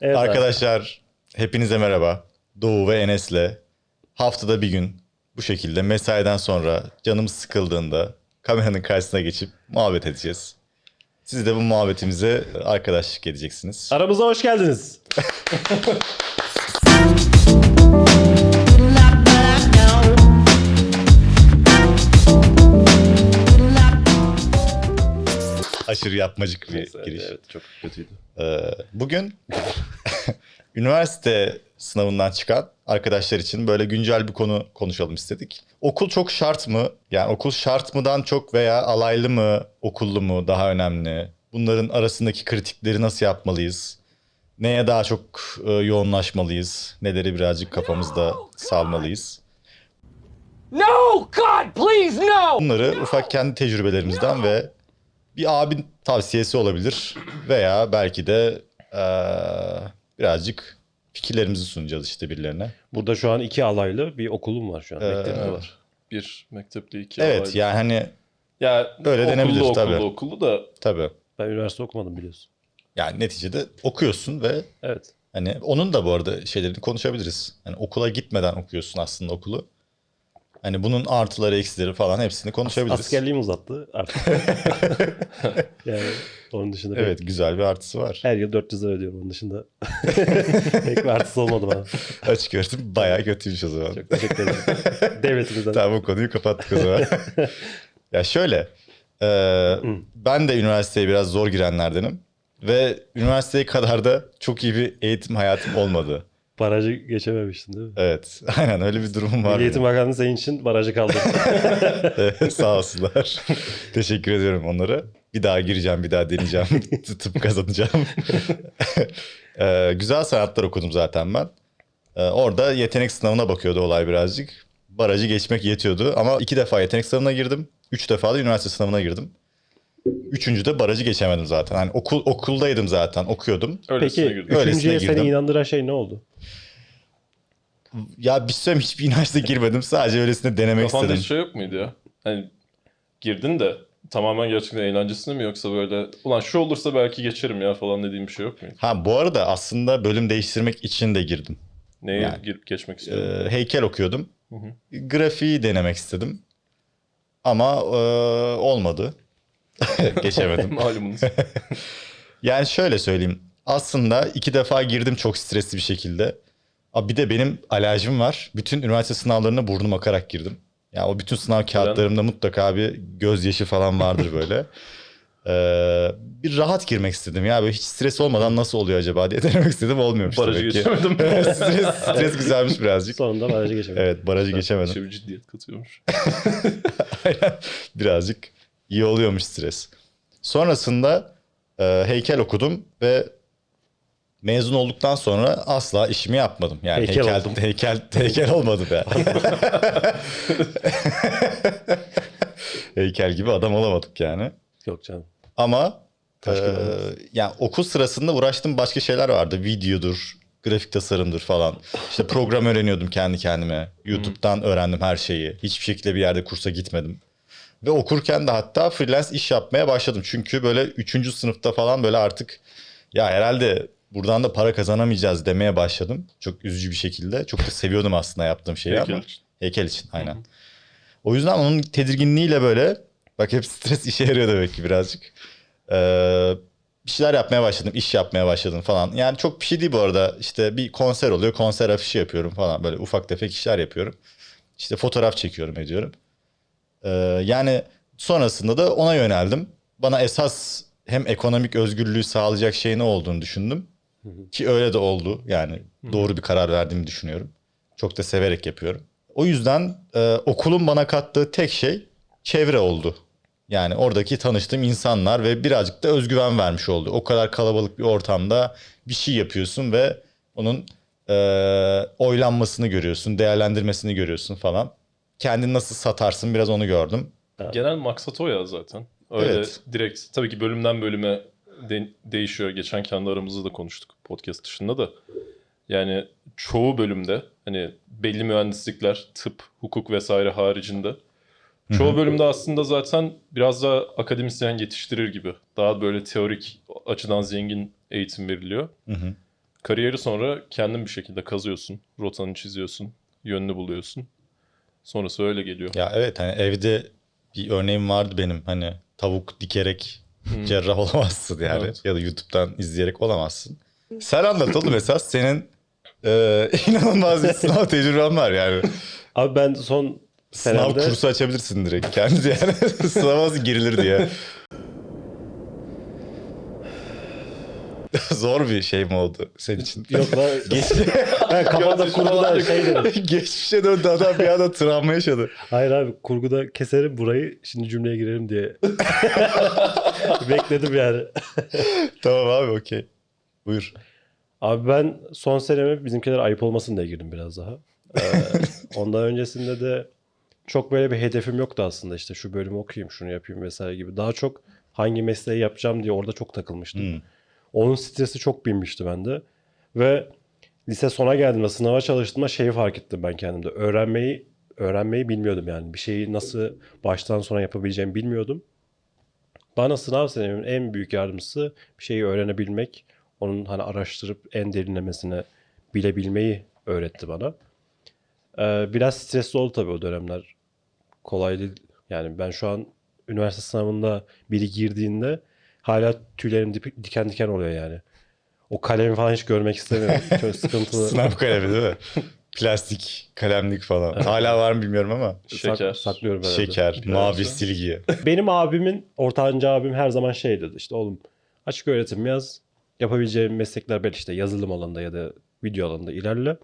Evet abi. Arkadaşlar hepinize merhaba. Doğu ve Enes'le haftada bir gün bu şekilde mesaiden sonra canımız sıkıldığında kameranın karşısına geçip muhabbet edeceğiz. Siz de bu muhabbetimize arkadaşlık edeceksiniz. Aramıza hoş geldiniz. Aşırı yapmacık bir Neyse, giriş. Evet çok kötüydü. Ee, bugün üniversite sınavından çıkan arkadaşlar için böyle güncel bir konu konuşalım istedik. Okul çok şart mı? Yani okul şart mıdan çok veya alaylı mı, okullu mu daha önemli? Bunların arasındaki kritikleri nasıl yapmalıyız? Neye daha çok e, yoğunlaşmalıyız? Neleri birazcık kafamızda salmalıyız? No! God, please, no! Bunları ufak kendi tecrübelerimizden ve bir abin tavsiyesi olabilir veya belki de eee, birazcık fikirlerimizi sunacağız işte birilerine. Burada şu an iki alaylı bir okulum var şu an. Ee, Mektebim var. var. Bir mektepli iki Evet alaylı. yani hani Ya Öyle okullu, denebilir okullu, tabii. Okullu da tabii Ben üniversite okumadım biliyorsun. yani neticede okuyorsun ve Evet. hani onun da bu arada şeylerini konuşabiliriz. Hani okula gitmeden okuyorsun aslında okulu. Hani bunun artıları eksileri falan hepsini konuşabiliriz. Askerliğim uzattı artık. yani onun dışında Evet güzel bir artısı var. her yıl 400 lira ödüyorum onun dışında. Pek bir artısı olmadı bana. Açık öğretim bayağı kötüymüş o zaman. Çok teşekkür ederim. Devletimizden. Tamam bu konuyu kapattık o zaman. ya şöyle. e, ben de üniversiteye biraz zor girenlerdenim. Ve üniversiteye kadar da çok iyi bir eğitim hayatım olmadı. Barajı geçememiştin değil mi? Evet. Aynen öyle bir durumum var. Milli Eğitim Bakanlığı senin için barajı kaldırdı. Evet, Sağ olsunlar. Teşekkür ediyorum onlara. Bir daha gireceğim, bir daha deneyeceğim. Tıp kazanacağım. E, güzel sanatlar okudum zaten ben. E, orada yetenek sınavına bakıyordu olay birazcık. Barajı geçmek yetiyordu ama iki defa yetenek sınavına girdim. Üç defa da üniversite sınavına girdim. Üçüncüde barajı geçemedim zaten. Hani okul okuldaydım zaten, okuyordum. öylesine Peki girdim. Öylesine üçüncüye seni girdim. inandıran şey ne oldu? Ya bir süre hiçbir üniversite girmedim. Sadece öylesine denemek Kafanda istedim. hiç şey yok muydu ya? Hani girdin de tamamen gerçekten eğlencesine mi yoksa böyle ulan şu olursa belki geçerim ya falan dediğim bir şey yok muydu? Ha bu arada aslında bölüm değiştirmek için de girdim. Neye Yani, girip geçmek istiyordun? heykel okuyordum. Hı hı. Grafiği denemek istedim. Ama e, olmadı. Geçemedim. Malumunuz. Yani şöyle söyleyeyim. Aslında iki defa girdim çok stresli bir şekilde. Aa, Bir de benim alerjim var. Bütün üniversite sınavlarına burnum akarak girdim. Ya o bütün sınav kağıtlarımda mutlaka bir gözyaşı falan vardır böyle. Ee, bir rahat girmek istedim ya böyle hiç stres olmadan nasıl oluyor acaba diye denemek istedim olmuyormuş Barajı demek ki. geçemedim. stres, stres güzelmiş birazcık. Sonunda barajı geçemedim. Evet barajı geçemedim. Şey bir ciddiyet katıyormuş. Birazcık iyi oluyormuş stres. Sonrasında e, heykel okudum ve mezun olduktan sonra asla işimi yapmadım. Yani Heykel heykel oldum. heykel heykel, olmadı be. heykel gibi adam olamadık yani. Yok canım. Ama Kaç yani okul sırasında uğraştığım başka şeyler vardı. Videodur, grafik tasarımdır falan. İşte program öğreniyordum kendi kendime. YouTube'dan öğrendim her şeyi. Hiçbir şekilde bir yerde kursa gitmedim. Ve okurken de hatta freelance iş yapmaya başladım. Çünkü böyle üçüncü sınıfta falan böyle artık ya herhalde buradan da para kazanamayacağız demeye başladım. Çok üzücü bir şekilde. Çok da seviyordum aslında yaptığım şeyi Heykel ama. için. Heykel için aynen. O yüzden onun tedirginliğiyle böyle bak hep stres işe yarıyor demek ki birazcık. Ee, bir şeyler yapmaya başladım, iş yapmaya başladım falan. Yani çok bir şey değil bu arada. İşte bir konser oluyor, konser afişi yapıyorum falan. Böyle ufak tefek işler yapıyorum. İşte fotoğraf çekiyorum, ediyorum. Ee, yani sonrasında da ona yöneldim. Bana esas hem ekonomik özgürlüğü sağlayacak şey ne olduğunu düşündüm. Ki öyle de oldu. Yani doğru bir karar verdiğimi düşünüyorum. Çok da severek yapıyorum. O yüzden e, okulun bana kattığı tek şey çevre oldu. Yani oradaki tanıştığım insanlar ve birazcık da özgüven vermiş oldu. O kadar kalabalık bir ortamda bir şey yapıyorsun ve onun e, oylanmasını görüyorsun, değerlendirmesini görüyorsun falan. Kendini nasıl satarsın biraz onu gördüm. Genel maksat o ya zaten. Öyle Evet. direkt tabii ki bölümden bölüme de- değişiyor. Geçen kendi aramızda da konuştuk podcast dışında da. Yani çoğu bölümde hani belli mühendislikler, tıp, hukuk vesaire haricinde çoğu bölümde aslında zaten biraz daha akademisyen yetiştirir gibi. Daha böyle teorik açıdan zengin eğitim veriliyor. Kariyeri sonra kendin bir şekilde kazıyorsun. Rotanı çiziyorsun. Yönünü buluyorsun. Sonrası öyle geliyor. Ya evet hani evde bir örneğim vardı benim. Hani tavuk dikerek cerrah olamazsın yani. Evet. Ya da YouTube'dan izleyerek olamazsın. Sen anlat oğlum esas. Senin e, inanılmaz bir sınav tecrüben var yani. Abi ben son Sınav senemde... kursu açabilirsin direkt. Kendi yani sınava girilir diye. Zor bir şey mi oldu senin için? Yok lan. ben kafamda kurguda şey dedim. Geçmişe döndü adam bir anda travma yaşadı. Hayır abi kurguda keserim burayı şimdi cümleye girelim diye. Bekledim yani. Tamam abi okey. Buyur. Abi ben son seneme bizimkiler ayıp olmasın diye girdim biraz daha. Ee, ondan öncesinde de çok böyle bir hedefim yoktu aslında işte şu bölümü okuyayım şunu yapayım vesaire gibi. Daha çok hangi mesleği yapacağım diye orada çok takılmıştım. Hmm. Onun stresi çok binmişti bende. Ve lise sona geldiğimde sınava çalıştığımda şeyi fark ettim ben kendimde. Öğrenmeyi öğrenmeyi bilmiyordum yani. Bir şeyi nasıl baştan sona yapabileceğimi bilmiyordum. Bana sınav senemin en büyük yardımcısı bir şeyi öğrenebilmek, onun hani araştırıp en derinlemesine bilebilmeyi öğretti bana. Ee, biraz stresli oldu tabii o dönemler. Kolay değil. Yani ben şu an üniversite sınavında biri girdiğinde hala tüylerim dip- diken diken oluyor yani. O kalemi falan hiç görmek istemiyorum. Çok sıkıntılı. Sınav kalemi değil mi? Plastik, kalemlik falan. Hala var mı bilmiyorum ama. Sak- Şeker. saklıyorum herhalde. Şeker, mavi silgi. Benim abimin, ortanca abim her zaman şey dedi. işte oğlum açık öğretim yaz. Yapabileceğin meslekler belki işte yazılım alanında ya da video alanında ilerle.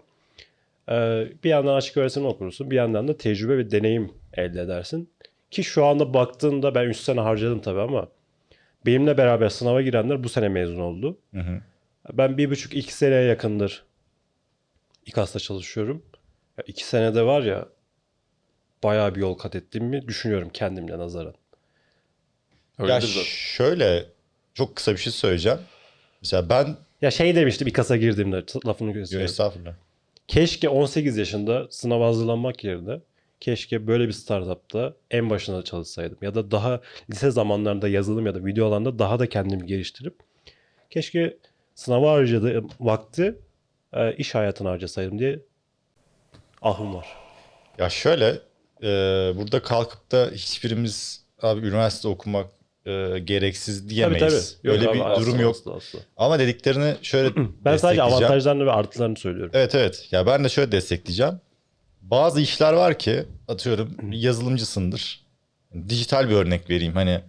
Ee, bir yandan açık öğretim okursun. Bir yandan da tecrübe ve deneyim elde edersin. Ki şu anda baktığımda ben 3 sene harcadım tabii ama benimle beraber sınava girenler bu sene mezun oldu. Hı hı. Ben bir buçuk iki seneye yakındır İKAS'ta çalışıyorum. Ya iki senede var ya bayağı bir yol kat ettiğimi düşünüyorum kendimle nazaran. Öyledir Ya zaten. şöyle çok kısa bir şey söyleyeceğim. Mesela ben Ya şey demiştim İKAS'a girdiğimde lafını Yo, gösteriyorum. estağfurullah. Keşke 18 yaşında sınava hazırlanmak yerine keşke böyle bir startupta en başında çalışsaydım. Ya da daha lise zamanlarında yazılım ya da video alanda daha da kendimi geliştirip keşke sınava harcadığım vakti e, iş hayatına harcasaydım diye ahım var. Ya şöyle e, burada kalkıp da hiçbirimiz abi üniversite okumak e, gereksiz Tabii diyemeyiz. tabii. Yok Öyle abi, bir asla, durum yok. asla, asla. Ama dediklerini şöyle Ben sadece avantajlarını ve artılarını söylüyorum. Evet evet. Ya ben de şöyle destekleyeceğim. Bazı işler var ki atıyorum yazılımcısındır. Dijital bir örnek vereyim. Hani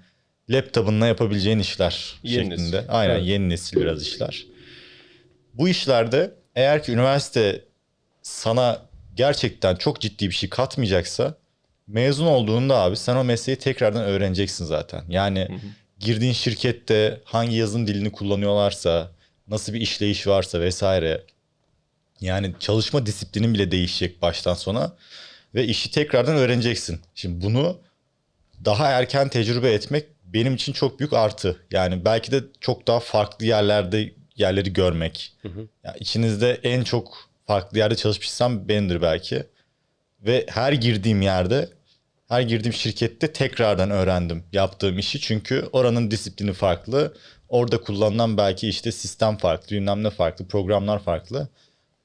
laptop'unla yapabileceğin işler Yeni şeklinde. nesil. Aynen Evet. yeni nesil biraz işler. Bu işlerde eğer ki üniversite sana gerçekten çok ciddi bir şey katmayacaksa mezun olduğunda abi sen o mesleği tekrardan öğreneceksin zaten. Yani girdiğin şirkette hangi yazılım dilini kullanıyorlarsa, nasıl bir işleyiş varsa vesaire. Yani çalışma disiplinin bile değişecek baştan sona ve işi tekrardan öğreneceksin. Şimdi bunu daha erken tecrübe etmek benim için çok büyük artı. Yani belki de çok daha farklı yerlerde yerleri görmek. Ya içinizde en çok farklı yerde çalışmışsam benimdir belki. Ve her girdiğim yerde, her girdiğim şirkette tekrardan öğrendim yaptığım işi. Çünkü oranın disiplini farklı. Orada kullanılan belki işte sistem farklı, bilmem ne farklı, programlar farklı.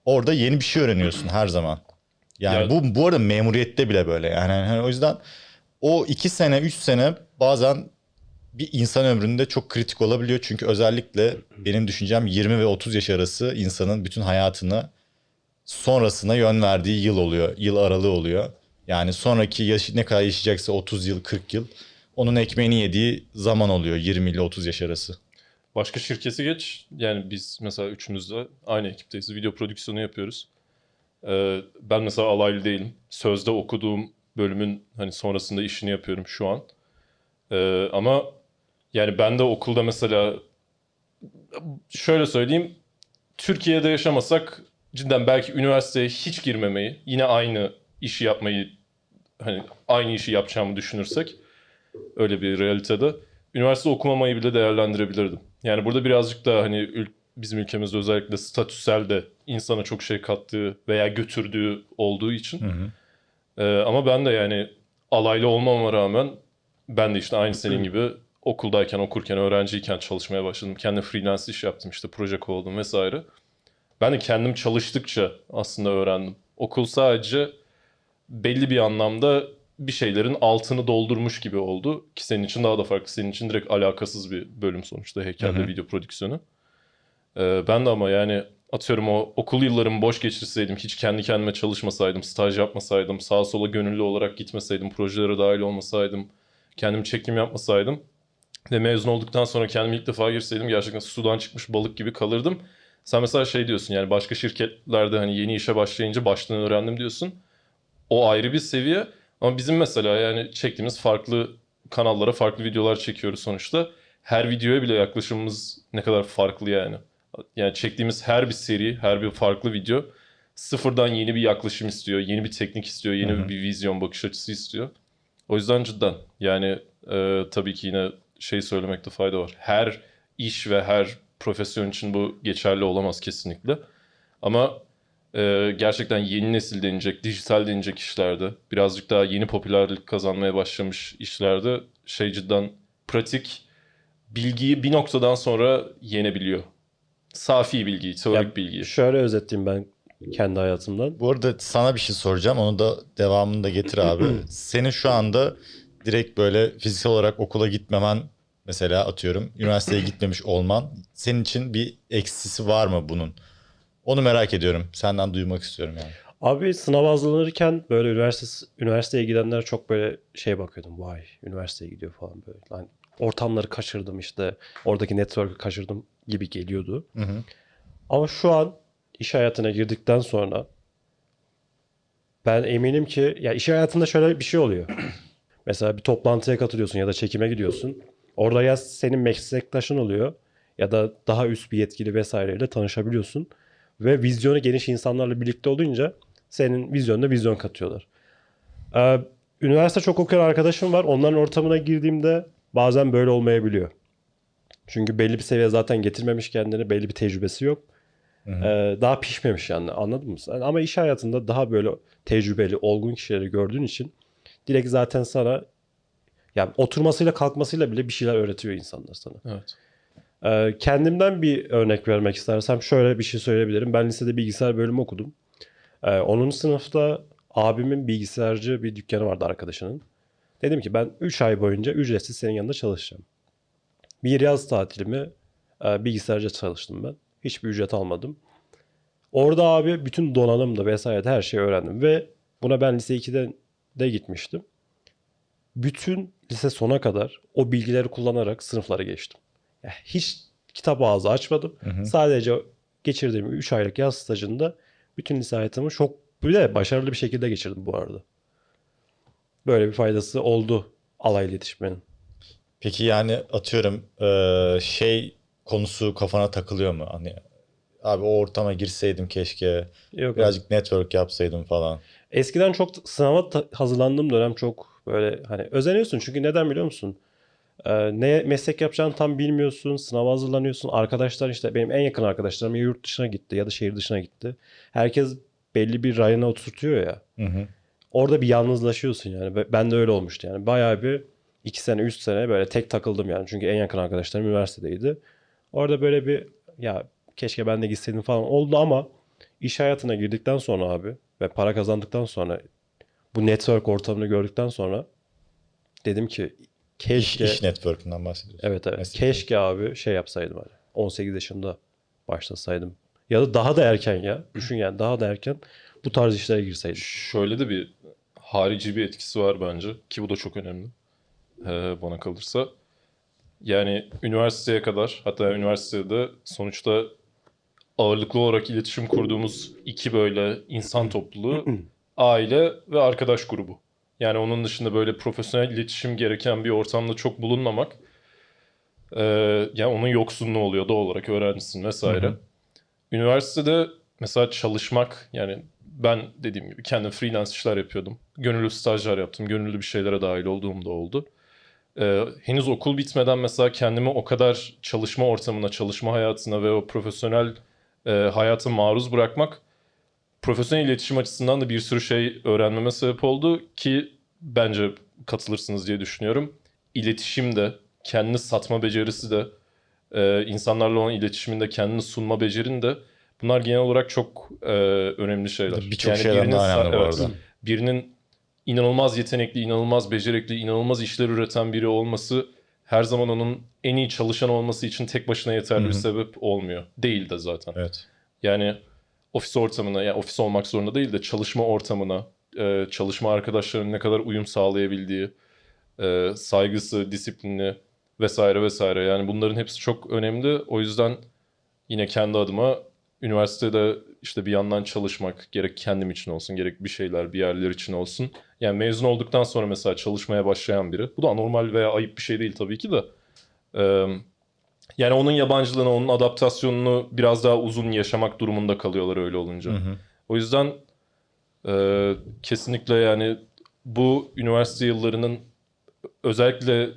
Orada yeni bir şey öğreniyorsun her zaman. Yani Ya- bu bu arada memuriyette bile böyle. Yani hani o yüzden o iki sene, üç sene bazen bir insan ömründe çok kritik olabiliyor. Çünkü özellikle benim düşüncem 20 ve 30 yaş arası insanın bütün hayatını sonrasına yön verdiği yıl oluyor. Yıl aralığı oluyor. Yani sonraki yaş ne kadar yaşayacaksa 30 yıl, 40 yıl onun ekmeğini yediği zaman oluyor 20 ile 30 yaş arası. Başka şirketi geç. Yani biz mesela üçümüz de aynı ekipteyiz. Video prodüksiyonu yapıyoruz. Ee, ben mesela alaylı değilim. Sözde okuduğum bölümün hani sonrasında işini yapıyorum şu an. Ee, ama yani ben de okulda mesela şöyle söyleyeyim. Türkiye'de yaşamasak cidden belki üniversiteye hiç girmemeyi, yine aynı işi yapmayı hani aynı işi yapacağımı düşünürsek öyle bir realitede üniversite okumamayı bile değerlendirebilirdim. Yani burada birazcık da hani ül- bizim ülkemizde özellikle statüsel de insana çok şey kattığı veya götürdüğü olduğu için. Ee, ama ben de yani alaylı olmama rağmen ben de işte aynı senin gibi okuldayken, okurken, öğrenciyken çalışmaya başladım. Kendi freelance iş yaptım işte proje kovdum vesaire. Ben de kendim çalıştıkça aslında öğrendim. Okul sadece belli bir anlamda bir şeylerin altını doldurmuş gibi oldu. Ki senin için daha da farklı. Senin için direkt alakasız bir bölüm sonuçta heykelde Hı hı. video prodüksiyonu. Ee, ben de ama yani atıyorum o okul yıllarımı boş geçirseydim, hiç kendi kendime çalışmasaydım, staj yapmasaydım, sağa sola gönüllü olarak gitmeseydim, projelere dahil olmasaydım, kendim çekim yapmasaydım ve mezun olduktan sonra kendim ilk defa girseydim gerçekten sudan çıkmış balık gibi kalırdım. Sen mesela şey diyorsun yani başka şirketlerde hani yeni işe başlayınca baştan öğrendim diyorsun. O ayrı bir seviye. Ama bizim mesela yani çektiğimiz farklı kanallara farklı videolar çekiyoruz sonuçta. Her videoya bile yaklaşımımız ne kadar farklı yani. Yani çektiğimiz her bir seri, her bir farklı video sıfırdan yeni bir yaklaşım istiyor, yeni bir teknik istiyor, yeni Hı hı. bir vizyon, bakış açısı istiyor. O yüzden cidden yani e, tabii ki yine şey söylemekte fayda var. Her iş ve her profesyon için bu geçerli olamaz kesinlikle. Ama e, gerçekten yeni nesil denecek, dijital denecek işlerde, birazcık daha yeni popülerlik kazanmaya başlamış işlerde şey cidden pratik bilgiyi bir noktadan sonra yenebiliyor. Safi bilgiyi, teorik Ya, bilgiyi. Şöyle özetleyeyim ben kendi hayatımdan. Bu arada sana bir şey soracağım. Onu da devamını da getir abi. Senin şu anda direkt böyle fiziksel olarak okula gitmemen mesela atıyorum üniversiteye gitmemiş olman senin için bir eksisi var mı bunun? Onu merak ediyorum. Senden duymak istiyorum yani. Abi sınav hazırlanırken böyle üniversite üniversiteye gidenler çok böyle şey bakıyordum. Vay üniversiteye gidiyor falan böyle. Lan ortamları kaçırdım işte. Oradaki network'ı kaçırdım gibi geliyordu. Hı hı. Ama şu an iş hayatına girdikten sonra ben eminim ki ya iş hayatında şöyle bir şey oluyor. Mesela bir toplantıya katılıyorsun ya da çekime gidiyorsun. Orada ya senin meslektaşın oluyor ya da daha üst bir yetkili vesaireyle tanışabiliyorsun. Ve vizyonu geniş insanlarla birlikte olunca senin vizyonuna vizyon katıyorlar. Ee, üniversite çok okuyan arkadaşım var. Onların ortamına girdiğimde bazen böyle olmayabiliyor. Çünkü belli bir seviye zaten getirmemiş kendini, belli bir tecrübesi yok. Hı hı. Ee, daha pişmemiş yani anladın mı? sen? Ama iş hayatında daha böyle tecrübeli, olgun kişileri gördüğün için direkt zaten sana yani oturmasıyla kalkmasıyla bile bir şeyler öğretiyor insanlar sana. Evet. Ee, kendimden bir örnek vermek istersem şöyle bir şey söyleyebilirim. Ben lisede bilgisayar bölümü okudum. Ee, 10. sınıfta abimin bilgisayarcı bir dükkanı vardı arkadaşının. Dedim ki ben 3 ay boyunca ücretsiz senin yanında çalışacağım. Bir yaz tatilimi e, bilgisayarcı çalıştım ben. Hiçbir ücret almadım. Orada abi bütün donanımda vesaire her şeyi öğrendim ve buna ben lise 2'de de gitmiştim. Bütün lise sona kadar o bilgileri kullanarak sınıflara geçtim. Hiç kitap ağzı açmadım. Hı hı. Sadece geçirdiğim 3 aylık yaz stajında bütün lise hayatımı çok bir de başarılı bir şekilde geçirdim bu arada. Böyle bir faydası oldu alay iletişimin. Peki yani atıyorum eee, şey konusu kafana takılıyor mu? Hani abi o ortama girseydim keşke Yok birazcık network yapsaydım falan. Eskiden çok sınava hazırlandığım dönem çok böyle hani özeniyorsun çünkü neden biliyor musun? Ee, ne meslek yapacağını tam bilmiyorsun, sınava hazırlanıyorsun. Arkadaşlar işte benim en yakın arkadaşlarım ya yurt dışına gitti ya da şehir dışına gitti. Herkes belli bir rayına oturtuyor ya. Hı hı. Orada bir yalnızlaşıyorsun yani. Ben de öyle olmuştu yani. Bayağı bir iki sene, üç sene böyle tek takıldım yani. Çünkü en yakın arkadaşlarım üniversitedeydi. Orada böyle bir ya keşke ben de gitseydim falan oldu ama iş hayatına girdikten sonra abi ve para kazandıktan sonra bu network ortamını gördükten sonra dedim ki keşke iş network'ünden bahsediyorsun. evet evet Meslek keşke abi şey yapsaydım hani 18 yaşında başlasaydım ya da daha da erken ya düşün yani daha da erken bu tarz işlere girseydim. Şöyle de bir harici bir etkisi var bence ki bu da çok önemli ee, bana kalırsa. Yani üniversiteye kadar hatta üniversitede sonuçta ağırlıklı olarak iletişim kurduğumuz iki böyle insan topluluğu aile ve arkadaş grubu. Yani onun dışında böyle profesyonel iletişim gereken bir ortamda çok bulunmamak ee, yani onun yoksunluğu oluyor doğal olarak öğrencisin vesaire. Hı hı. Üniversitede mesela çalışmak yani ben dediğim gibi kendim freelance işler yapıyordum. Gönüllü stajlar yaptım. Gönüllü bir şeylere dahil olduğum da oldu. Ee, henüz okul bitmeden mesela kendimi o kadar çalışma ortamına, çalışma hayatına ve o profesyonel e, hayata maruz bırakmak profesyonel iletişim açısından da bir sürü şey öğrenmeme sebep oldu ki bence katılırsınız diye düşünüyorum. İletişim de, kendini satma becerisi de, e, insanlarla olan iletişiminde kendini sunma becerin de Bunlar genel olarak çok e, önemli şeyler. Birçok şeyden birinin daha önemli bu evet, arada. Birinin inanılmaz yetenekli, inanılmaz becerikli, inanılmaz işler üreten biri olması her zaman onun en iyi çalışan olması için tek başına yeterli Hı bir sebep olmuyor. Değil de zaten. Evet. Yani ofis ortamına, yani ofis olmak zorunda değil de çalışma ortamına, e, çalışma arkadaşlarının ne kadar uyum sağlayabildiği, e, saygısı, disiplini vesaire vesaire. Yani bunların hepsi çok önemli. O yüzden yine kendi adıma üniversitede işte bir yandan çalışmak gerek kendim için olsun gerek bir şeyler bir yerler için olsun. Yani mezun olduktan sonra mesela çalışmaya başlayan biri. Bu da anormal veya ayıp bir şey değil tabii ki de. E, yani onun yabancılığını, onun adaptasyonunu biraz daha uzun yaşamak durumunda kalıyorlar öyle olunca. Hı hı. O yüzden e, kesinlikle yani bu üniversite yıllarının özellikle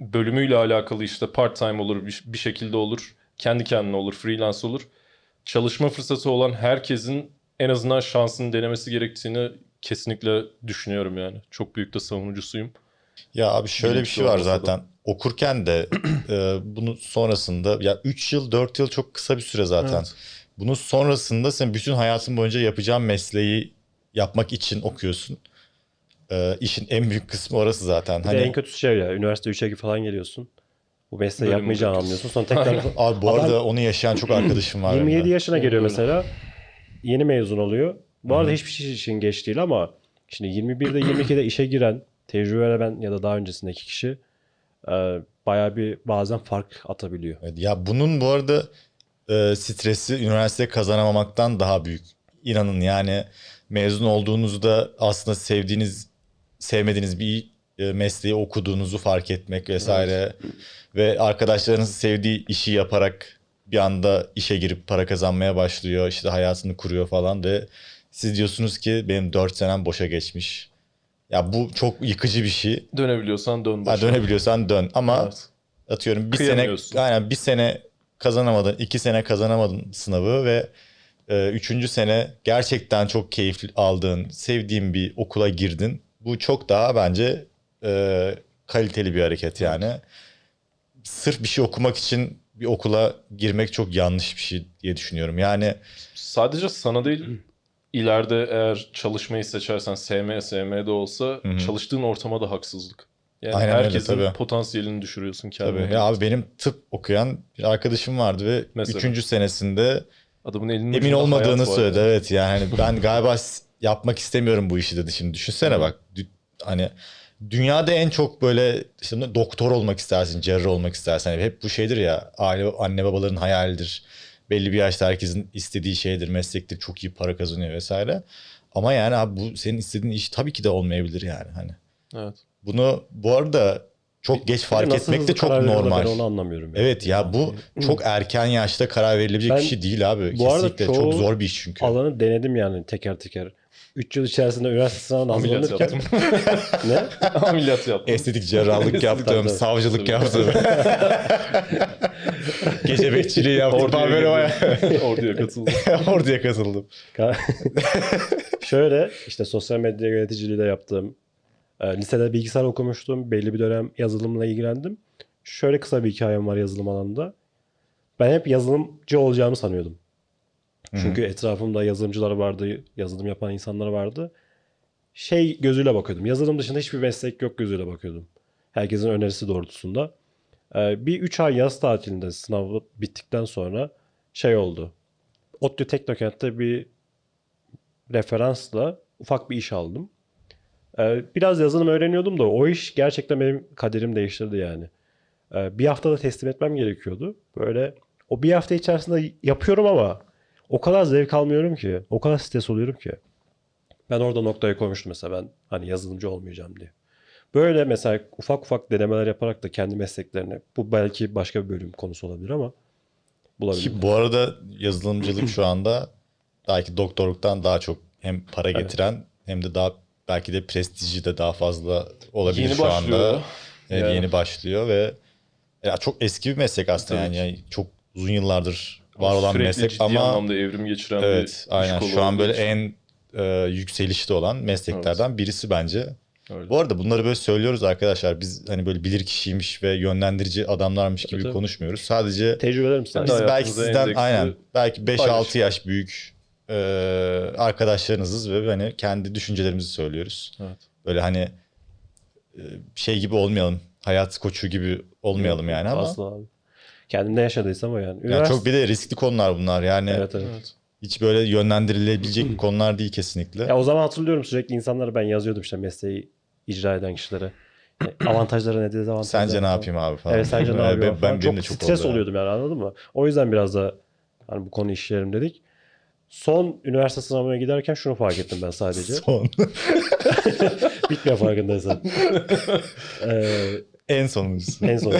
bölümüyle alakalı işte part time olur, bir, bir şekilde olur, kendi kendine olur, freelance olur. Çalışma fırsatı olan herkesin en azından şansını denemesi gerektiğini kesinlikle düşünüyorum yani. Çok büyük de savunucusuyum. Ya abi şöyle bir Bilinçli şey var olmasa da. Okurken de e, bunu sonrasında ya 3 yıl 4 yıl çok kısa bir süre zaten. Evet. Bunun sonrasında sen bütün hayatın boyunca yapacağın mesleği yapmak için okuyorsun. E, işin en büyük kısmı orası zaten. Bir Hani en kötüsü şey ya. Üniversite 3'e falan geliyorsun. Bu mesleği Bölüm yapmayacağını anlıyorsun. Sonra tekrar abi bu Adam- arada onu yaşayan çok arkadaşım var. benim 27 de. yaşına geliyor mesela. Yeni mezun oluyor. Bu arada hiçbir şey için geç değil ama şimdi 21'de 22'de işe giren tecrübe ben ya da daha öncesindeki kişi e, bayağı bir bazen fark atabiliyor. Evet, ya bunun bu arada e, stresi üniversite kazanamamaktan daha büyük. İnanın yani mezun olduğunuzda aslında sevdiğiniz, sevmediğiniz bir e, mesleği okuduğunuzu fark etmek vesaire ve arkadaşlarınızın sevdiği işi yaparak bir anda işe girip para kazanmaya başlıyor, işte hayatını kuruyor falan ve siz diyorsunuz ki benim 4 senem boşa geçmiş. Ya bu çok yıkıcı bir şey. Dönebiliyorsan dön başına. dönebiliyorsan dön ama Evet. atıyorum bir sene aynen bir sene kazanamadın, iki sene kazanamadın sınavı ve e, üçüncü sene gerçekten çok keyif aldığın, sevdiğin bir okula girdin. Bu çok daha bence e, kaliteli bir hareket yani. Sırf bir şey okumak için bir okula girmek çok yanlış bir şey diye düşünüyorum. Yani Sadece sana değil ileride eğer çalışmayı seçersen sevmeye sevmeye de olsa Hı hı. çalıştığın ortama da haksızlık. Yani Aynen öyle, herkesin tabii. potansiyelini düşürüyorsun tabii kendine. ya abi benim tıp okuyan bir arkadaşım vardı ve Mesela. üçüncü senesinde Adamın elinin emin olmadığını söyledi. yani. Evet yani hani ben galiba yapmak istemiyorum bu işi dedi. Şimdi düşünsene bak hani dünyada en çok böyle işte doktor olmak istersin, cerrah olmak istersin. Hani hep bu şeydir ya aile anne babaların hayalidir. Belli bir yaşta herkesin istediği şeydir, meslektir, çok iyi para kazanıyor vesaire. Ama yani abi bu senin istediğin iş tabii ki de olmayabilir yani hani. Evet. Bunu bu arada çok geç fark etmek de çok normal. Ben onu anlamıyorum. yani. Evet ya bu çok erken yaşta karar verilebilecek Ben- bir şey değil abi. bu arada Kesinlikle çoğu çok zor bir iş çünkü. Alanı denedim yani teker teker. 3 yıl içerisinde üniversite sınavına Ameliyat hazırlanırken yaptım. ne? Ameliyat yaptım. Estetik cerrahlık yaptım, tabii. savcılık yaptım. Gece bekçiliği yaptım. Ben böyle bayağı girdim. Orduya katıldım. orduya katıldım. Şöyle işte sosyal medya yöneticiliği de yaptım. Ee, lisede bilgisayar okumuştum. Belli bir dönem yazılımla ilgilendim. Şöyle kısa bir hikayem var yazılım alanında. Ben hep yazılımcı olacağımı sanıyordum. Çünkü etrafımda yazılımcılar vardı, yazılım yapan insanlar vardı. Şey gözüyle bakıyordum. Yazılım dışında hiçbir meslek yok gözüyle bakıyordum. Herkesin önerisi doğrultusunda. Ee, bir 3 ay yaz tatilinde sınav bittikten sonra şey oldu. ODTÜ Teknokent'te bir referansla ufak bir iş aldım. Ee, biraz yazılım öğreniyordum da o iş gerçekten benim kaderimi değiştirdi yani. Ee, bir haftada teslim etmem gerekiyordu. Böyle o bir hafta içerisinde yapıyorum ama o kadar zevk almıyorum ki. O kadar stres oluyorum ki. Ben orada noktaya koymuştum mesela ben hani yazılımcı olmayacağım diye. Böyle mesela ufak ufak denemeler yaparak da kendi mesleklerini bu belki başka bir bölüm konusu olabilir ama bulabilirim. Ki bu arada yazılımcılık şu anda belki doktorluktan daha çok hem para Evet. getiren hem de daha belki de prestiji de daha fazla olabilir Yeni şu başlıyor anda. da. Evet, Yani. yeni başlıyor ve ya çok eski bir meslek aslında Tabii yani. yani çok uzun yıllardır var olan bir Sürekli meslek ciddi ama anlamda evrim geçiren bir evet iş aynen şu an böyle için. en e, yükselişte olan mesleklerden birisi bence. Öyle. Bu arada bunları böyle söylüyoruz arkadaşlar. Biz hani böyle bilir kişiymiş ve yönlendirici adamlarmış gibi tabii. konuşmuyoruz. Sadece Tecrübelerim Kendi biz belki sizden aynen belki 5-6 paylaş. yaş büyük e, arkadaşlarınızız ve hani kendi düşüncelerimizi söylüyoruz. Evet. Böyle hani e, şey gibi olmayalım. Hayat koçu gibi olmayalım yani ama. Asla abi. Kendimde yaşadıysam o yani. Yani Üniversite... çok bir de riskli konular bunlar. Yani Evet evet. Evet. hiç böyle yönlendirilebilecek konular değil kesinlikle. Ya o zaman hatırlıyorum sürekli insanlara ben yazıyordum işte mesleği icra eden kişilere. Yani avantajları ne dezavantajları Sence ne yapayım abi falan. Evet sence ne Ben- yapıyorsun ben, falan. benim çok, çok stres oldu yani. oluyordum yani anladın mı? O yüzden biraz da hani bu konu işleyelim dedik. Son üniversite sınavına giderken şunu fark ettim ben sadece. Son. Bitmiyor farkındaysan. ee, en sonuncusu. en son.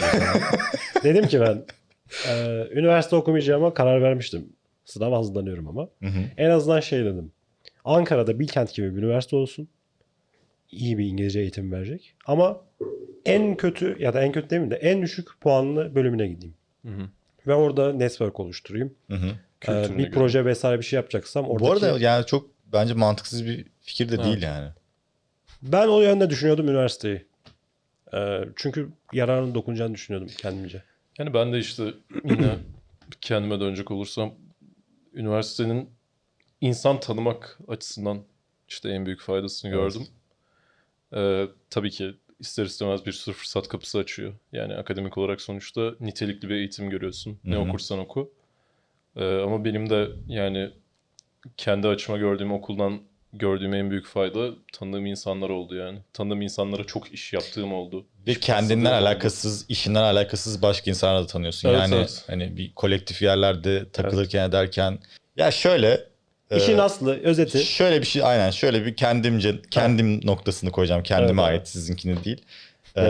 Dedim ki ben e, üniversite okumayacağıma karar vermiştim. Sınava hazırlanıyorum ama. Hı hı. En azından şey dedim. Ankara'da Bilkent gibi bir üniversite olsun. İyi bir İngilizce eğitim verecek. Ama en kötü ya da en kötü demeyeyim de en düşük puanlı bölümüne gideyim. Hı hı. Ve orada network oluşturayım. Hı hı. Ee, bir göre. proje vesaire bir şey yapacaksam oradaki... Bu arada yani çok bence mantıksız bir fikir de değil yani. Ben o yönde düşünüyordum üniversiteyi. Ee, çünkü yararını dokunacağını düşünüyordum kendimce. Yani ben de işte yine kendime dönecek olursam üniversitenin insan tanımak açısından işte en büyük faydasını Evet. gördüm. Ee, tabii ki ister istemez bir sürü fırsat kapısı açıyor. Yani akademik olarak sonuçta nitelikli bir eğitim görüyorsun. Ne Hı hı. okursan oku. Ee, ama benim de yani kendi açıma gördüğüm okuldan gördüğüm en büyük fayda tanıdığım insanlar oldu yani. Tanıdığım insanlara çok iş yaptığım oldu. Ve İş kendinden fırsatım oldu. alakasız, işinden alakasız başka insanlarla da tanıyorsun. Evet, yani evet. hani bir kolektif yerlerde takılırken ederken. Ya şöyle. İşin e, aslı, özeti. Şöyle bir şey aynen şöyle bir kendimce kendim noktasını koyacağım. Kendime Evet, evet. ait sizinkini değil. Ee,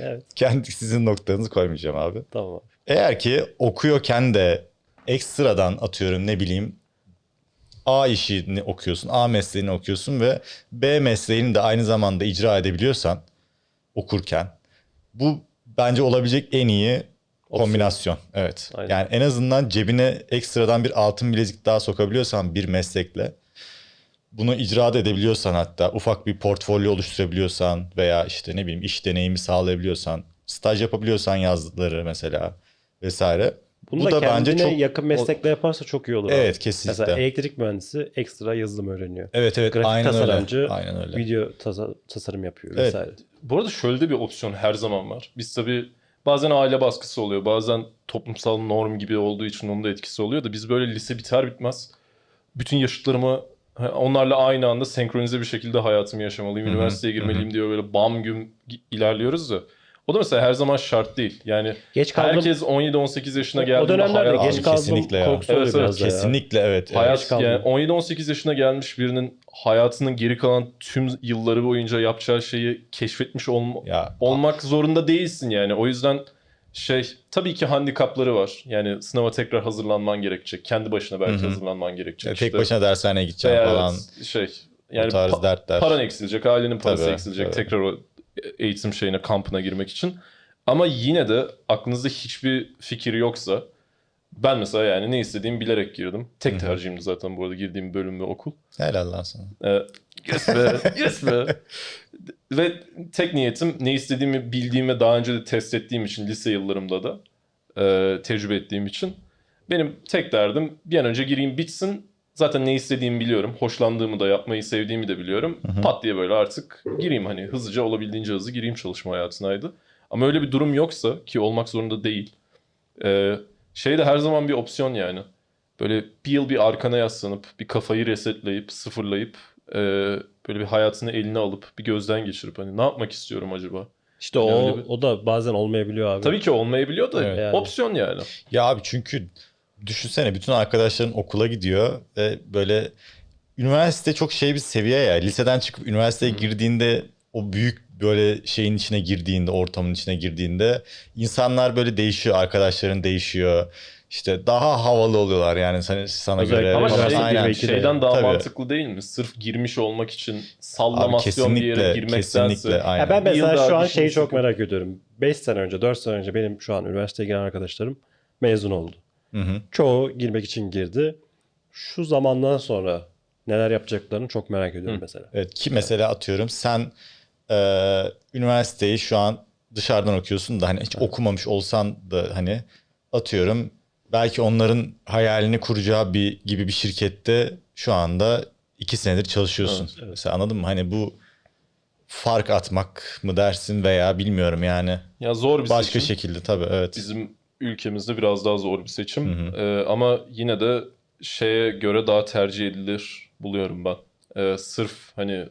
evet kendi sizin noktanızı koymayacağım abi. tamam. Eğer ki okuyorken de ekstradan atıyorum ne bileyim A işini okuyorsun, A mesleğini okuyorsun ve B mesleğini de aynı zamanda icra edebiliyorsan okurken bu bence olabilecek en iyi kombinasyon. Evet. Aynen. Yani en azından cebine ekstradan bir altın bilezik daha sokabiliyorsan bir meslekle bunu icra da edebiliyorsan hatta ufak bir portfolyo oluşturabiliyorsan veya işte ne bileyim iş deneyimi sağlayabiliyorsan, staj yapabiliyorsan yazdıkları mesela vesaire. Bunu Bu da, da kendine bence çok- yakın meslekle yaparsa çok iyi olur. abi. Evet kesinlikle. Mesela elektrik mühendisi ekstra yazılım öğreniyor. evet evet grafik aynen tasarımcı, öyle. Aynen öyle. Video tasa- tasarım yapıyor Evet. vesaire. Bu arada şöyle de bir opsiyon her zaman var. Biz tabii bazen aile baskısı oluyor. Bazen toplumsal norm gibi olduğu için onun da etkisi oluyor da biz böyle lise biter bitmez bütün yaşıtlarımı onlarla aynı anda senkronize bir şekilde hayatımı yaşamalıyım. Üniversiteye girmeliyim diyor böyle bam güm ilerliyoruz da. O da mesela her zaman şart değil. Yani Geç kaldım. herkes 17-18 yaşına o geldiğinde dönemlerde hayat, geç kaldım kesinlikle ya. korkusu Evet, biraz da ya. Kesinlikle evet. evet. hayat yani 17-18 yaşına gelmiş birinin hayatının geri kalan tüm yılları boyunca yapacağı şeyi keşfetmiş olma, Ya olmak zorunda değilsin yani. O yüzden şey tabii ki handikapları var. Yani sınava tekrar hazırlanman gerekecek. Kendi başına belki Hı hı. hazırlanman gerekecek. ya tek işte. başına dershaneye gideceğim Veya falan. evet, şey o yani tarz pa- dertler. paran eksilecek, ailenin parası Tabii, eksilecek tabii. tekrar o eğitim şeyine, kampına girmek için. Ama yine de aklınızda hiçbir fikir yoksa ben mesela yani ne istediğimi bilerek girdim. Tek tercihimdi zaten bu arada girdiğim bölüm ve okul. Helal lan sana. Ee, yes be, yes be. Ve tek niyetim ne istediğimi bildiğim ve daha önce de test ettiğim için lise yıllarımda da e, tecrübe ettiğim için benim tek derdim bir an önce gireyim bitsin. Zaten ne istediğimi biliyorum. Hoşlandığımı da yapmayı sevdiğimi de biliyorum. Hı hı. Pat diye böyle artık gireyim hani hızlıca olabildiğince hızlı gireyim çalışma hayatınaydı. Ama öyle bir durum yoksa ki olmak zorunda değil. E, şey de her zaman bir opsiyon yani. Böyle bir yıl bir arkana yaslanıp bir kafayı resetleyip sıfırlayıp e, böyle bir hayatını eline alıp bir gözden geçirip hani ne yapmak istiyorum acaba? İşte o, Yani öyle bir- o da bazen olmayabiliyor abi. Tabii ki olmayabiliyor da Evet. Yani. opsiyon yani. Ya abi çünkü düşünsene bütün arkadaşların okula gidiyor ve böyle üniversite çok şey bir seviye ya. Liseden çıkıp üniversiteye girdiğinde o büyük böyle şeyin içine girdiğinde, ortamın içine girdiğinde insanlar böyle değişiyor, arkadaşların değişiyor. İşte daha havalı oluyorlar yani sana, sana Özellikle göre. Ama şey, aynen. gibi, şeyden daha Tabii. mantıklı değil mi? Sırf girmiş olmak için Abi sallamasyon bir yere kesinlikle, girmektense. kesinlikle aynen. Ya ben mesela şu an şeyi çok merak ediyorum. 5 sene önce, 4 sene önce benim şu an üniversiteye giren arkadaşlarım mezun oldu. Hı hı. Çoğu girmek için girdi. Şu zamandan sonra neler yapacaklarını çok merak ediyorum Hı. mesela. Evet ki mesela atıyorum sen e, üniversiteyi şu an dışarıdan okuyorsun da hani hiç okumamış olsan da hani atıyorum belki onların hayalini kuracağı bir gibi bir şirkette şu anda iki senedir çalışıyorsun. Evet, evet. Mesela anladın mı? Hani bu fark atmak mı dersin veya bilmiyorum yani. Ya zor bir Başka seçim. şekilde tabii evet. Bizim ülkemizde biraz daha zor bir seçim. Hı hı. Ee, ama yine de şeye göre daha tercih edilir buluyorum ben. Ee, sırf hani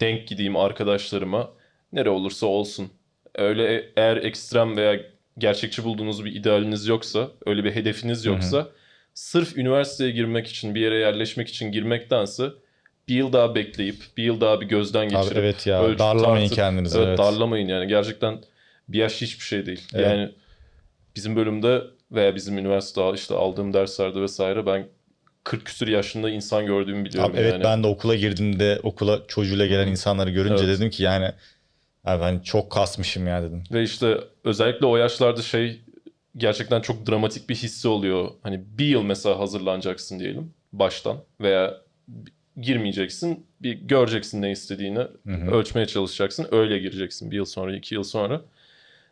denk gideyim arkadaşlarıma nere olursa olsun. Öyle e- eğer ekstrem veya gerçekçi bulduğunuz bir idealiniz yoksa, öyle bir hedefiniz yoksa sırf üniversiteye girmek için, bir yere yerleşmek için girmektense bir yıl daha bekleyip, bir yıl daha bir gözden Abi geçirip evet ya ölçüp darlamayın tartıp- kendinizi. Evet, Evet, darlamayın yani. Gerçekten bir yaş hiçbir şey değil. Evet. Yani bizim bölümde veya bizim üniversitede işte aldığım derslerde vesaire ben 40 küsur yaşında insan gördüğümü biliyorum Abi evet yani. ben de okula girdiğimde okula çocuğuyla gelen insanları görünce Evet. dedim ki yani abi hani çok kasmışım ya dedim. Ve işte özellikle o yaşlarda şey gerçekten çok dramatik bir hissi oluyor. Hani bir yıl mesela hazırlanacaksın diyelim baştan veya girmeyeceksin. Bir göreceksin ne istediğini, Hı hı. ölçmeye çalışacaksın. Öyle gireceksin bir yıl sonra, iki yıl sonra.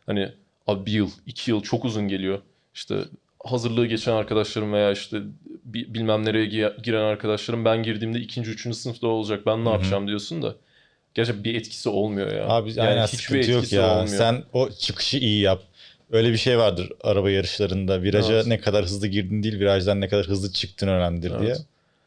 Hani abi bir yıl, iki yıl çok uzun geliyor. İşte hazırlığı geçen arkadaşlarım veya işte bi- bilmem nereye gi- giren arkadaşlarım ben girdiğimde ikinci, üçüncü sınıfta olacak. Ben ne Hı hı. yapacağım diyorsun da. Gerçekten bir etkisi olmuyor ya. Abi yani aynen hiçbir sıkıntı yok etkisi ya. olmuyor. Sen o çıkışı iyi yap. Öyle bir şey vardır araba yarışlarında. Viraja Evet. ne kadar hızlı girdin değil, virajdan ne kadar hızlı çıktın önemlidir Evet. diye.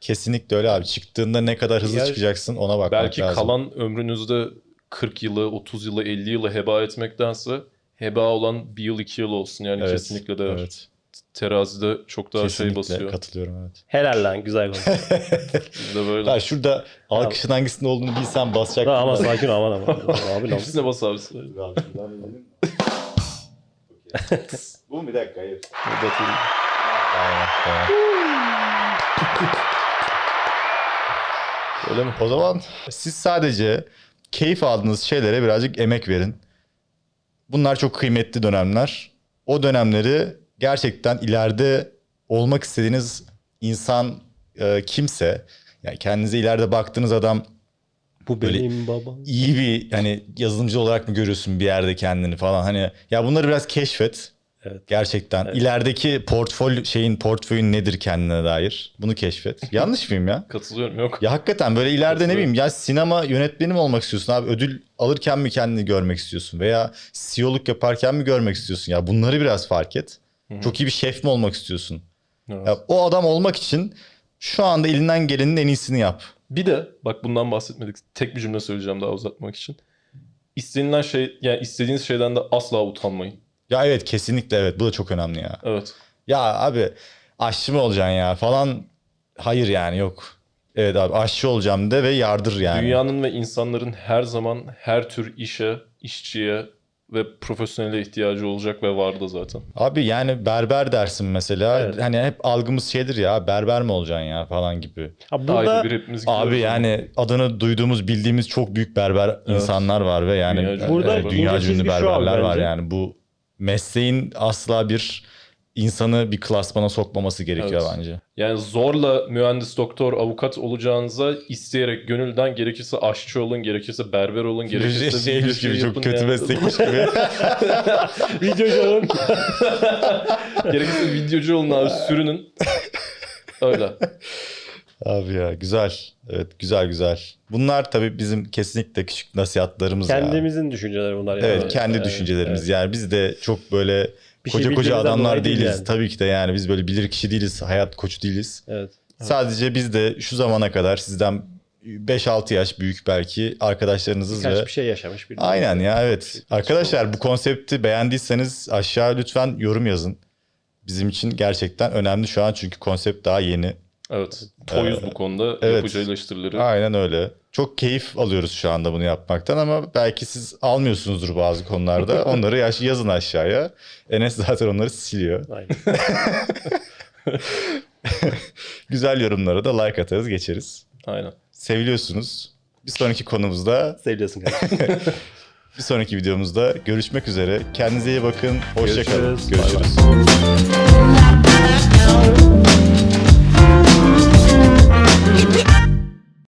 Kesinlikle öyle abi. Çıktığında ne kadar hızlı Ya- çıkacaksın ona bakmak Belki lazım. kalan ömrünüzde 40 yılı, 30 yılı, 50 yılı heba etmektense heba olan bir yıl, iki yıl olsun. Yani Evet, kesinlikle de Evet. terazide çok daha Kesinlikle şey basıyor. katılıyorum evet. Helal lan güzel konu. Bizde böyle. Ya şurada alkışın hangisinde olduğunu bilsem basacaktım. ama da. sakin aman aman. Abi lan. Hepsine bas abi. Bu mu bir dakika hayır. Batayım. Öyle mi? O zaman siz sadece keyif aldığınız şeylere birazcık emek verin. Bunlar çok kıymetli dönemler. O dönemleri gerçekten ileride olmak istediğiniz insan e, kimse, yani kendinize ileride baktığınız adam Bu Böyle- benim babam. iyi bir hani yazılımcı olarak mı görüyorsun bir yerde kendini falan hani ya bunları biraz keşfet. Evet. Gerçekten Evet. ilerideki portföy şeyin portföyün nedir kendine dair? Bunu keşfet. Yanlış mıyım ya? Katılıyorum. Yok. Ya hakikaten böyle ileride ne bileyim ya sinema yönetmeni mi olmak istiyorsun abi? Ödül alırken mi kendini görmek istiyorsun? Veya CEO'luk yaparken mi görmek istiyorsun? Ya bunları biraz fark et. Hı. Çok iyi bir şef mi olmak istiyorsun? Evet. Ya o adam olmak için şu anda elinden gelenin en iyisini yap. Bir de bak bundan bahsetmedik. Tek bir cümle söyleyeceğim daha uzatmak için. İstenilen şey yani istediğiniz şeyden de asla utanmayın. Ya evet kesinlikle evet bu da çok önemli ya. Evet. Ya abi aşçı mı olacaksın ya falan. Hayır yani yok. Evet abi aşçı olacağım de ve yardır yani. Dünyanın ve insanların her zaman her tür işe, işçiye ve profesyonele ihtiyacı olacak ve vardı zaten. Abi yani berber dersin mesela. Evet. Hani hep algımız şeydir ya berber mi olacaksın ya falan gibi. Ha, Burada, bir hepimiz Abi yani adını duyduğumuz bildiğimiz çok büyük berber insanlar var ve yani Dünya Burada e, dünya ünlü abi berberler var bence. yani bu mesleğin asla bir insanı bir klasmana sokmaması gerekiyor Evet. bence. Yani zorla mühendis, doktor, avukat olacağınıza isteyerek gönülden gerekirse aşçı olun, gerekirse berber olun, gerekirse şeymiş video gibi yapın çok kötü yani. meslekmiş gibi. videocu olun. gerekirse videocu olun abi sürünün. Öyle. Abi ya güzel. Evet güzel güzel. Bunlar tabii bizim kesinlikle küçük nasihatlarımız. Kendimizin düşünceleri bunlar. yani. Evet kendi Evet, düşüncelerimiz. evet. Yani biz de çok böyle Bir şey koca koca bildiğimizden adamlar değil değiliz. yani. Tabii ki de yani biz böyle bilir kişi değiliz. Hayat koçu değiliz. Evet. Sadece biz de şu zamana kadar sizden 5-6 yaş büyük belki arkadaşlarınızız Birkaç ve bir şey yaşamış. Bir Aynen ya evet. Arkadaşlar bu konsepti beğendiyseniz aşağı lütfen yorum yazın. Bizim için gerçekten önemli şu an çünkü konsept daha yeni. Evet. Toyuz bu konuda. evet. Yapıcı eleştirileri. Aynen öyle. Çok keyif alıyoruz şu anda bunu yapmaktan ama belki siz almıyorsunuzdur bazı konularda. Onları yaş- yazın aşağıya. Enes zaten onları siliyor. Aynen. Güzel yorumlara da like atarız geçeriz. Aynen. Seviliyorsunuz. Bir sonraki konumuzda, Seviyorsun kardeşim. bir sonraki videomuzda görüşmek üzere. Kendinize iyi bakın. Hoşçakalın. Görüşürüz. Bay bay. Görüşürüz.